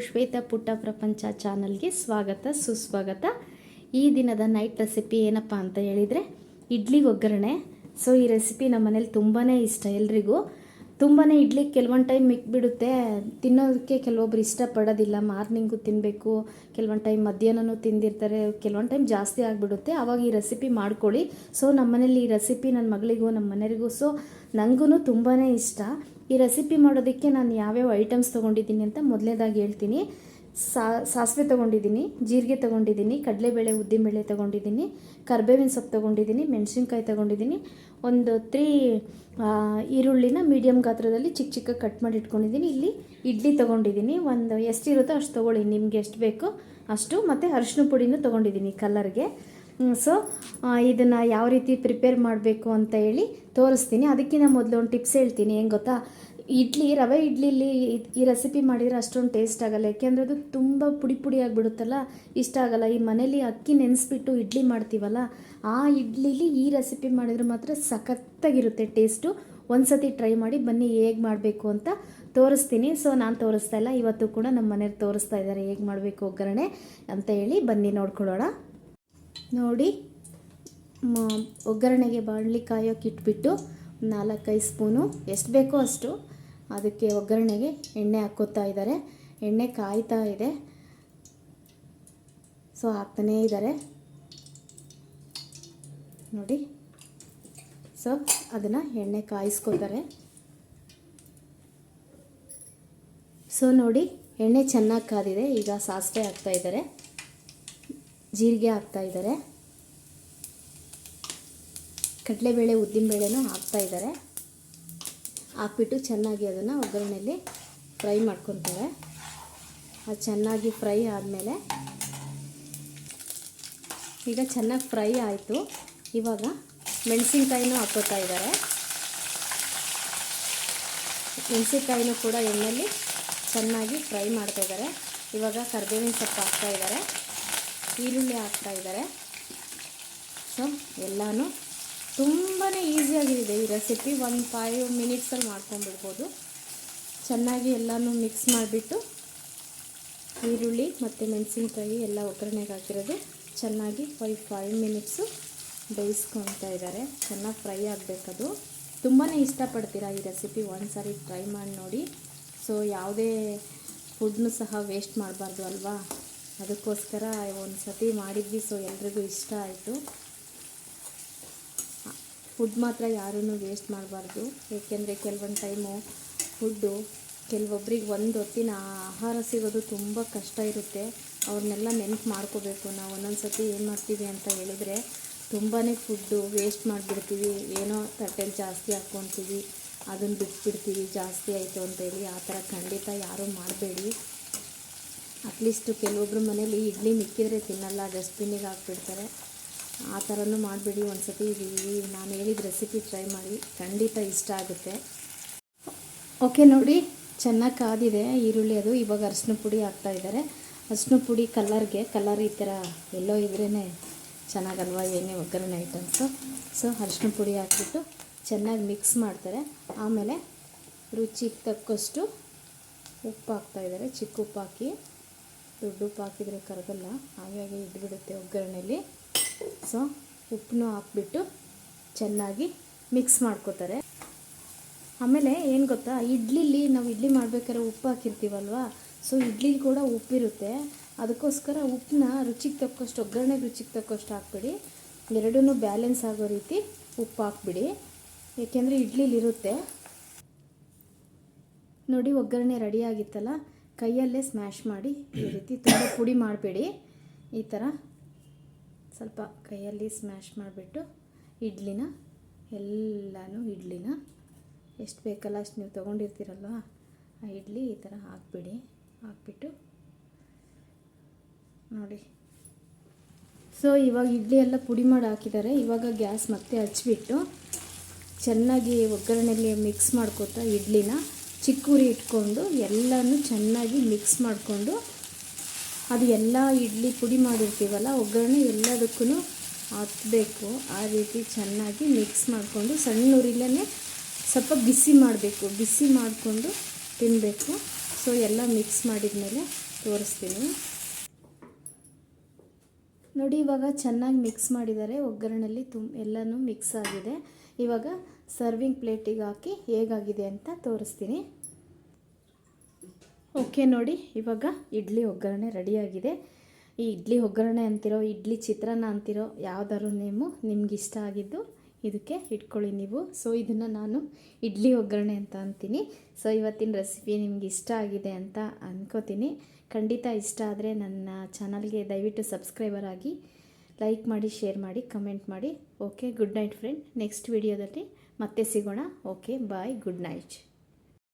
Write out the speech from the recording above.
ಶ್ವೇತ ಪುಟ್ಟ ಪ್ರಪಂಚ ಚಾನಲ್ಗೆ ಸ್ವಾಗತ, ಸುಸ್ವಾಗತ. ಈ ದಿನದ ನೈಟ್ ರೆಸಿಪಿ ಏನಪ್ಪ ಅಂತ ಹೇಳಿದರೆ, ಇಡ್ಲಿ ಒಗ್ಗರಣೆ. ಸೊ ಈ ರೆಸಿಪಿ ನಮ್ಮ ಮನೇಲಿ ತುಂಬಾ ಇಷ್ಟ ಎಲ್ರಿಗೂ. ತುಂಬಾ ಇಡ್ಲಿ ಕೆಲವೊಂದು ಟೈಮ್ ಮಿಕ್ಬಿಡುತ್ತೆ. ತಿನ್ನೋದಕ್ಕೆ ಕೆಲವೊಬ್ರು ಇಷ್ಟಪಡೋದಿಲ್ಲ. ಮಾರ್ನಿಂಗು ತಿನ್ನಬೇಕು ಕೆಲವೊಂದು ಟೈಮ್ ಮಧ್ಯಾಹ್ನನೂ ತಿಂದಿರ್ತಾರೆ, ಕೆಲವೊಂದು ಟೈಮ್ ಜಾಸ್ತಿ ಆಗಿಬಿಡುತ್ತೆ. ಆವಾಗ ಈ ರೆಸಿಪಿ ಮಾಡ್ಕೊಳ್ಳಿ. ಸೊ ನಮ್ಮ ಮನೇಲಿ ಈ ರೆಸಿಪಿ ನನ್ನ ಮಗಳಿಗೂ, ನಮ್ಮ ಮನೆಯರಿಗೂ ಸೊ ನನಗೂ ತುಂಬಾ ಇಷ್ಟ. ಈ ರೆಸಿಪಿ ಮಾಡೋದಕ್ಕೆ ನಾನು ಯಾವ್ಯಾವ ಐಟಮ್ಸ್ ತೊಗೊಂಡಿದ್ದೀನಿ ಅಂತ ಮೊದಲನೇದಾಗಿ ಹೇಳ್ತೀನಿ. ಸಾಸಿವೆ ತೊಗೊಂಡಿದ್ದೀನಿ, ಜೀರಿಗೆ ತೊಗೊಂಡಿದ್ದೀನಿ, ಕಡಲೆಬೇಳೆ, ಉದ್ದಿನಬೇಳೆ ತೊಗೊಂಡಿದ್ದೀನಿ, ಕರ್ಬೇವಿನ ಸೊಪ್ಪು ತೊಗೊಂಡಿದ್ದೀನಿ, ಮೆಣಸಿನ್ಕಾಯಿ ತೊಗೊಂಡಿದ್ದೀನಿ. ಒಂದು ತ್ರೀ ಈರುಳ್ಳಿನ ಮೀಡಿಯಮ್ ಗಾತ್ರದಲ್ಲಿ ಚಿಕ್ಕ ಚಿಕ್ಕ ಕಟ್ ಮಾಡಿ ಇಟ್ಕೊಂಡಿದ್ದೀನಿ. ಇಲ್ಲಿ ಇಡ್ಲಿ ತೊಗೊಂಡಿದ್ದೀನಿ. ಒಂದು ಎಷ್ಟಿರುತ್ತೋ ಅಷ್ಟು ತೊಗೊಳ್ಳಿ. ನಿಮಗೆ ಎಷ್ಟು ಬೇಕೋ ಅಷ್ಟು. ಮತ್ತು ಅರಿಶಿನ ಪುಡಿನೂ ತೊಗೊಂಡಿದ್ದೀನಿ ಕಲರ್ಗೆ ಸೊ ಇದನ್ನು ಯಾವ ರೀತಿ ಪ್ರಿಪೇರ್ ಮಾಡಬೇಕು ಅಂತ ಹೇಳಿ ತೋರಿಸ್ತೀನಿ. ಅದಕ್ಕಿಂತ ಮೊದಲು ಒಂದು ಟಿಪ್ಸ್ ಹೇಳ್ತೀನಿ. ಹೆಂಗೆ ಗೊತ್ತಾ? ಇಡ್ಲಿ, ರವೆ ಇಡ್ಲಿಲಿ ಈ ರೆಸಿಪಿ ಮಾಡಿದರೆ ಅಷ್ಟೊಂದು ಟೇಸ್ಟ್ ಆಗಲ್ಲ. ಯಾಕೆಂದರೆ ಅದು ತುಂಬ ಪುಡಿ ಪುಡಿ ಆಗಿಬಿಡುತ್ತಲ್ಲ? ಇಷ್ಟ ಆಗಲ್ಲ. ಈ ಮನೇಲಿ ಅಕ್ಕಿ ನೆನೆಸ್ಬಿಟ್ಟು ಇಡ್ಲಿ ಮಾಡ್ತೀವಲ್ಲ, ಆ ಇಡ್ಲಿಲಿ ಈ ರೆಸಿಪಿ ಮಾಡಿದರೆ ಮಾತ್ರ ಸಖತ್ತಾಗಿರುತ್ತೆ ಟೇಸ್ಟು ಒಂದ್ಸತಿ ಟ್ರೈ ಮಾಡಿ ಬನ್ನಿ ಹೇಗೆ ಮಾಡಬೇಕು ಅಂತ ತೋರಿಸ್ತೀನಿ. ಸೊ ನಾನು ತೋರಿಸ್ತಾ ಇಲ್ಲ. ಇವತ್ತು ಕೂಡ ನಮ್ಮ ಮನೇಲಿ ತೋರಿಸ್ತಾ ಇದ್ದಾರೆ ಹೇಗೆ ಮಾಡಬೇಕು ಒಗ್ಗರಣೆ ಅಂತ ಹೇಳಿ ಬನ್ನಿ ನೋಡ್ಕೊಳ್ಳೋಣ. ನೋಡಿ ಒಗ್ಗರಣೆಗೆ ಬಾಣಲಿ ಕಾಯೋಕೆ ಇಟ್ಬಿಟ್ಟು ನಾಲ್ಕೈದು ಸ್ಪೂನು, ಎಷ್ಟು ಬೇಕೋ ಅಷ್ಟು ಅದಕ್ಕೆ ಒಗ್ಗರಣೆಗೆ ಎಣ್ಣೆ ಹಾಕ್ಕೋತಾ ಇದ್ದಾರೆ. ಎಣ್ಣೆ ಕಾಯ್ತಾ ಇದೆ. ಸೊ, ಹಾಕ್ತಾನೇ ಇದ್ದಾರೆ. ನೋಡಿ. ಸೊ, ಅದನ್ನು ಎಣ್ಣೆ ಕಾಯಿಸ್ಕೋತಾರೆ. ಸೊ, ನೋಡಿ, ಎಣ್ಣೆ ಚೆನ್ನಾಗಿ ಕಾದಿದೆ. ಈಗ ಸಾಸಿವೆ ಹಾಕ್ತಾ ಇದ್ದಾರೆ. ಜೀರಿಗೆ ಹಾಕ್ತಾ ಇದ್ದಾರೆ. ಕಡಲೆಬೇಳೆ ಹಾಕ್ತಾ ಇದ್ದಾರೆ. ಹಾಕ್ಬಿಟ್ಟು ಚೆನ್ನಾಗಿ ಅದನ್ನು ಒಗ್ಗರಣೆಯಲ್ಲಿ ಫ್ರೈ ಮಾಡ್ಕೊತಾರೆ. ಅದು ಚೆನ್ನಾಗಿ ಫ್ರೈ ಆದಮೇಲೆ ಈಗ ಚೆನ್ನಾಗಿ ಫ್ರೈ ಆಯಿತು. ಇವಾಗ ಮೆಣಸಿನ್ಕಾಯಿನೂ ಹಾಕ್ಕೋತಾ ಇದ್ದಾರೆ. ಮೆಣಸಿನ್ಕಾಯಿನೂ ಕೂಡ ಎಣ್ಣೆಯಲ್ಲಿ ಚೆನ್ನಾಗಿ ಫ್ರೈ ಮಾಡ್ತಾ ಇದ್ದಾರೆ. ಇವಾಗ ಕರ್ಬೇವಿನ ಸೊಪ್ಪು ಹಾಕ್ತಾ ಇದ್ದಾರೆ. ಈರುಳ್ಳಿ ಹಾಕ್ತಾ ಇದ್ದಾರೆ. ಸೊ ಎಲ್ಲನೂ ತುಂಬಾ ಈಸಿಯಾಗಿದೆ ಈ ರೆಸಿಪಿ ಒಂದು ಫೈವ್ ಮಿನಿಟ್ಸಲ್ಲಿ ಮಾಡ್ಕೊಂಡ್ಬಿಡ್ಬೋದು. ಚೆನ್ನಾಗಿ ಎಲ್ಲನೂ ಮಿಕ್ಸ್ ಮಾಡಿಬಿಟ್ಟು ಈರುಳ್ಳಿ ಮತ್ತು ಮೆಣಸಿನ್ಕಾಯಿ ಎಲ್ಲ ಒಗ್ಗರಣೆಗೆ ಹಾಕಿರೋದು. ಚೆನ್ನಾಗಿ ಫೈವ್ ಫೈವ್ ಮಿನಿಟ್ಸು ಬೇಯಿಸ್ಕೊತಾ ಇದ್ದಾರೆ. ಚೆನ್ನಾಗಿ ಫ್ರೈ ಆಗಬೇಕದು. ತುಂಬಾ ಇಷ್ಟಪಡ್ತೀರಾ ಈ ರೆಸಿಪಿ ಒಂದು ಸಾರಿ ಟ್ರೈ ಮಾಡಿ ನೋಡಿ. ಸೊ ಯಾವುದೇ ಫುಡ್ನು ಸಹ ವೇಸ್ಟ್ ಮಾಡಬಾರ್ದು ಅಲ್ವಾ? ಅದಕ್ಕೋಸ್ಕರ ಒಂದು ಸತಿ ಮಾಡಿದ್ವಿ ಸೊ ಎಲ್ರಿಗೂ ಇಷ್ಟ ಆಯಿತು. ಫುಡ್ ಮಾತ್ರ ಯಾರೂ ವೇಸ್ಟ್ ಮಾಡಬಾರ್ದು. ಏಕೆಂದರೆ ಕೆಲವೊಂದು ಟೈಮು ಫುಡ್ಡು ಕೆಲವೊಬ್ರಿಗೆ ಒಂದು ಹೊತ್ತಿನ ಆಹಾರ ಸಿಗೋದು ತುಂಬ ಕಷ್ಟ ಇರುತ್ತೆ. ಅವ್ರನ್ನೆಲ್ಲ ನೆನ್ಪು ಮಾಡ್ಕೋಬೇಕು. ನಾವು ಒಂದೊಂದು ಸತಿ ಏನು ಮಾಡ್ತೀವಿ ಅಂತ ಹೇಳಿದರೆ ತುಂಬಾ ಫುಡ್ಡು ವೇಸ್ಟ್ ಮಾಡಿಬಿಡ್ತೀವಿ. ಏನೋ ತಟ್ಟೆಲಿ ಜಾಸ್ತಿ ಹಾಕ್ಕೊತೀವಿ ಅದನ್ನು ಬಿಟ್ಬಿಡ್ತೀವಿ, ಜಾಸ್ತಿ ಆಯಿತು ಅಂತೇಳಿ ಆ ಥರ ಖಂಡಿತ ಯಾರೂ ಮಾಡಬೇಡಿ. ಅಟ್ಲೀಸ್ಟು ಕೆಲವೊಬ್ರು ಮನೇಲಿ ಇಡ್ಲಿ ಮಿಕ್ಕಿದ್ರೆ ತಿನ್ನಲ್ಲ ಡಸ್ಟ್ಬಿನ್ನಿಗೆ ಹಾಕ್ಬಿಡ್ತಾರೆ. ಆ ಥರನೂ ಮಾಡಿಬಿಡಿ ಒಂದು ಸತಿ ನಾನು ಹೇಳಿದ ರೆಸಿಪಿ ಟ್ರೈ ಮಾಡಿ, ಖಂಡಿತ ಇಷ್ಟ ಆಗುತ್ತೆ. ಓಕೆ ನೋಡಿ, ಚೆನ್ನಾಗಿ ಕಾದಿದೆ ಈರುಳ್ಳಿ ಅದು. ಇವಾಗ ಅರಿಶಿನ ಪುಡಿ ಹಾಕ್ತಾ ಇದ್ದಾರೆ. ಅರಿಶಿನ ಪುಡಿ ಕಲರ್ಗೆ ಕಲರ್ ಈ ಥರ ಎಲ್ಲೋ ಇದ್ರೇ ಚೆನ್ನಾಗಲ್ವ ಏನೇ ಒಗ್ಗರಣೆ ಐಟಮ್ಸು ಸೊ ಅರಿಶಿನ ಪುಡಿ ಹಾಕಿಬಿಟ್ಟು ಚೆನ್ನಾಗಿ ಮಿಕ್ಸ್ ಮಾಡ್ತಾರೆ. ಆಮೇಲೆ ರುಚಿಗೆ ತಕ್ಕಷ್ಟು ಉಪ್ಪು ಹಾಕ್ತಾಯಿದ್ದಾರೆ ಚಿಕ್ಕ ಉಪ್ಪು ಹಾಕಿ. ದೊಡ್ಡ ಉಪ್ಪು ಹಾಕಿದರೆ ಕರಗಲ್ಲ. ಹಾಗಾಗಿ ಇದ್ಬಿಡುತ್ತೆ ಒಗ್ಗರಣೆಯಲ್ಲಿ ಸೊ ಉಪ್ಪನ್ನು ಹಾಕ್ಬಿಟ್ಟು ಚೆನ್ನಾಗಿ ಮಿಕ್ಸ್ ಮಾಡ್ಕೋತಾರೆ. ಆಮೇಲೆ ಏನು ಗೊತ್ತಾ? ಇಡ್ಲಿಲಿ ನಾವು ಇಡ್ಲಿ ಮಾಡಬೇಕಾದ್ರೆ ಉಪ್ಪು ಹಾಕಿರ್ತೀವಲ್ವಾ? ಸೊ ಇಡ್ಲಿಲಿ ಕೂಡ ಉಪ್ಪಿರುತ್ತೆ. ಅದಕ್ಕೋಸ್ಕರ ಉಪ್ಪನ್ನ ರುಚಿಗೆ ತಕ್ಕಷ್ಟು, ಒಗ್ಗರಣೆಗೆ ರುಚಿಗೆ ತಕ್ಕಷ್ಟು ಹಾಕ್ಬಿಡಿ. ಎರಡೂ ಬ್ಯಾಲೆನ್ಸ್ ಆಗೋ ರೀತಿ ಉಪ್ಪು ಹಾಕ್ಬಿಡಿ. ಏಕೆಂದರೆ ಇಡ್ಲಿಲಿರುತ್ತೆ ನೋಡಿ, ಒಗ್ಗರಣೆ ರೆಡಿ ಆಗಿತ್ತಲ್ಲ? ಕೈಯಲ್ಲೇ ಸ್ಮ್ಯಾಶ್ ಮಾಡಿ ಈ ರೀತಿ ತುಂಬ ಪುಡಿ ಮಾಡಬೇಡಿ. ಈ ಥರ ಸ್ವಲ್ಪ ಕೈಯಲ್ಲಿ ಸ್ಮ್ಯಾಶ್ ಮಾಡಿಬಿಟ್ಟು ಇಡ್ಲಿನ, ಎಲ್ಲನೂ ಇಡ್ಲಿನ. ಎಷ್ಟು ಬೇಕಲ್ಲ ಅಷ್ಟು ನೀವು ತೊಗೊಂಡಿರ್ತೀರಲ್ವ? ಆ ಇಡ್ಲಿ ಈ ಥರ ಹಾಕ್ಬಿಡಿ. ಹಾಕ್ಬಿಟ್ಟು ನೋಡಿ. ಸೊ ಇವಾಗ ಇಡ್ಲಿ ಎಲ್ಲ ಪುಡಿ ಮಾಡಿ ಹಾಕಿದ್ದಾರೆ. ಇವಾಗ ಗ್ಯಾಸ್ ಮತ್ತೆ ಹಚ್ಚಿಬಿಟ್ಟು ಚೆನ್ನಾಗಿ ಒಗ್ಗರಣೆಯಲ್ಲಿ ಮಿಕ್ಸ್ ಮಾಡ್ಕೋತಾ ಇಡ್ಲಿನ. ಚಿಕ್ಕ ಉರಿ ಇಟ್ಕೊಂಡು ಎಲ್ಲನೂ ಚೆನ್ನಾಗಿ ಮಿಕ್ಸ್ ಮಾಡಿಕೊಂಡು ಅದು ಎಲ್ಲ ಇಡ್ಲಿ ಪುಡಿ ಮಾಡಿರ್ತೀವಲ್ಲ, ಒಗ್ಗರಣೆ ಎಲ್ಲದಕ್ಕೂ ಹಾಕಬೇಕು. ಆ ರೀತಿ ಚೆನ್ನಾಗಿ ಮಿಕ್ಸ್ ಮಾಡಿಕೊಂಡು ಸಣ್ಣ ಉರಿಲೇ ಸ್ವಲ್ಪ ಬಿಸಿ ಮಾಡಬೇಕು. ಬಿಸಿ ಮಾಡಿಕೊಂಡು ತಿನ್ನಬೇಕು ಸೊ ಎಲ್ಲ ಮಿಕ್ಸ್ ಮಾಡಿದ್ಮೇಲೆ ತೋರಿಸ್ತೀನಿ. ನೋಡಿ, ಇವಾಗ ಚೆನ್ನಾಗಿ ಮಿಕ್ಸ್ ಮಾಡಿದ್ದಾರೆ. ಒಗ್ಗರಣೆಯಲ್ಲಿ ತುಂಬ ಎಲ್ಲನೂ ಮಿಕ್ಸ್ ಆಗಿದೆ. ಇವಾಗ ಸರ್ವಿಂಗ್ ಪ್ಲೇಟಿಗೆ ಹಾಕಿ ಹೇಗಾಗಿದೆ ಅಂತ ತೋರಿಸ್ತೀನಿ. ಓಕೆ ನೋಡಿ, ಇವಾಗ ಇಡ್ಲಿ ಒಗ್ಗರಣೆ ರೆಡಿಯಾಗಿದೆ ಈ ಇಡ್ಲಿ ಒಗ್ಗರಣೆ ಅಂತಿರೋ, ಇಡ್ಲಿ ಚಿತ್ರಾನ್ನ ಅಂತಿರೋ ಯಾವ್ದಾದ್ರು ನೇಮು ನಿಮ್ಗೆ ಇಷ್ಟ ಆಗಿದ್ದು ಇದಕ್ಕೆ ಇಟ್ಕೊಳ್ಳಿ ನೀವು. ಸೊ ಇದನ್ನು ನಾನು ಇಡ್ಲಿ ಒಗ್ಗರಣೆ ಅಂತ ಅಂತೀನಿ. ಸೊ ಇವತ್ತಿನ ರೆಸಿಪಿ ನಿಮ್ಗೆ ಇಷ್ಟ ಆಗಿದೆ ಅಂತ ಅಂದ್ಕೋತೀನಿ ಖಂಡಿತ ಇಷ್ಟ ಆದರೆ ನನ್ನ ಚಾನಲ್ಗೆ ದಯವಿಟ್ಟು ಸಬ್ಸ್ಕ್ರೈಬರ್ ಆಗಿ ಲೈಕ್ ಮಾಡಿ ಶೇರ್ ಮಾಡಿ ಕಮೆಂಟ್ ಮಾಡಿ. Okay good night friend next ವಿಡಿಯೋದಲ್ಲಿ ಮತ್ತೆ ಸಿಗೋಣ. Okay bye good night